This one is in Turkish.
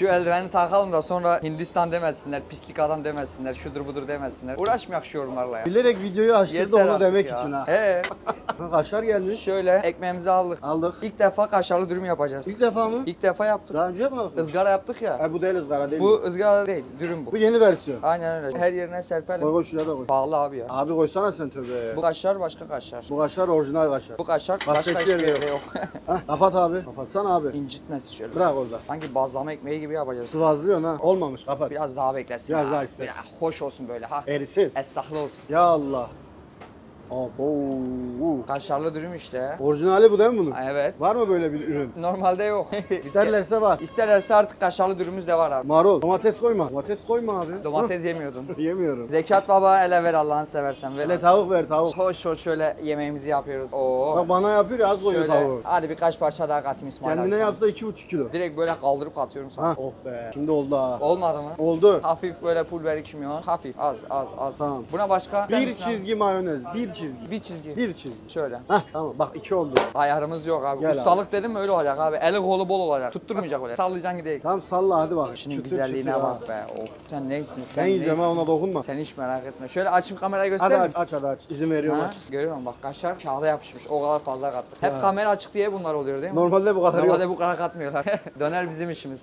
Şu eldiveni takalım da sonra Hindistan demesinler, pislik adam demesinler, şudur budur demesinler. Uğraşmayak şu yorumlarla ya. Bilerek videoyu açtırdı Yeter onu artık demek ya. için ha. He. Kaşar gelmiş. Şöyle ekmeğimizi aldık. Aldık. İlk defa kaşarlı dürüm yapacağız. İlk defa mı? İlk defa yaptık. Daha önce yapmadık mı? Izgara yaptık ya. Ha, bu değil ızgara değil Bu mi? ızgara değil, dürüm bu. Bu yeni versiyon. Aynen öyle. Her yerine Koy serpelim. koy şuraya da koy. Pahalı abi ya. Abi koysana sen tövbe. Bu kaşar başka kaşar. bu kaşar orijinal kaşar. Bu kaşar Başka hiçbir yerde yok. Hah, kapat abi. Kapatsana abi. İncitmesin şöyle. Bırak orada. Sanki bazlama ekmeği gibi yapacağız. Sıvazlıyorsun ha. Olmamış kapat. Biraz daha beklesin. Biraz ha. daha iste. Biraz hoş olsun böyle ha. Erisin. Esnaflı olsun. Ya Allah. Abo. Kaşarlı dürüm işte. Orijinali bu değil mi bunun? Evet. Var mı böyle bir ürün? Normalde yok. İsterlerse var. İsterlerse artık kaşarlı dürümümüz de var abi. Marul. Domates koyma. Domates koyma abi. Domates yemiyordun. Yemiyorum. Zekat baba ele ver Allah'ını seversen. Ver. Hele tavuk ver tavuk. Hoş hoş şöyle yemeğimizi yapıyoruz. Oo. Bak bana yapıyor ya az koyuyor Şöyle tavuğu. hadi birkaç parça daha katayım İsmail Kendine abi yapsa iki buçuk kilo. Direkt böyle kaldırıp atıyorum sana. Ha. Oh be. Şimdi oldu ha. Olmadı mı? Oldu. Hafif böyle pul biber kimyon. Hafif az az az. Tamam. Buna başka? Bir çizgi mayonez. Bir çizgi. abi? Bir çizgi. Bir çizgi. Şöyle. Hah tamam bak iki oldu. Ayarımız yok abi. Gel abi. Ustalık dedim mi öyle olacak abi. Eli kolu bol olacak. Tutturmayacak öyle. Sallayacaksın gideyim. Tamam salla hadi bak. Şunun Çıtır güzelliğine çıtır bak be. Of. Sen neysin sen Ben yiyeceğim ha ona dokunma. Sen hiç merak etme. Şöyle açıp kamerayı Hadi göster aç aç hadi aç. İzin veriyorum Ha, görüyor musun bak kaşar kağıda yapışmış. O kadar fazla kattık. Hep kamera açık diye bunlar oluyor değil mi? Normalde bu kadar Normalde yok. bu kadar katmıyorlar. Döner bizim işimiz.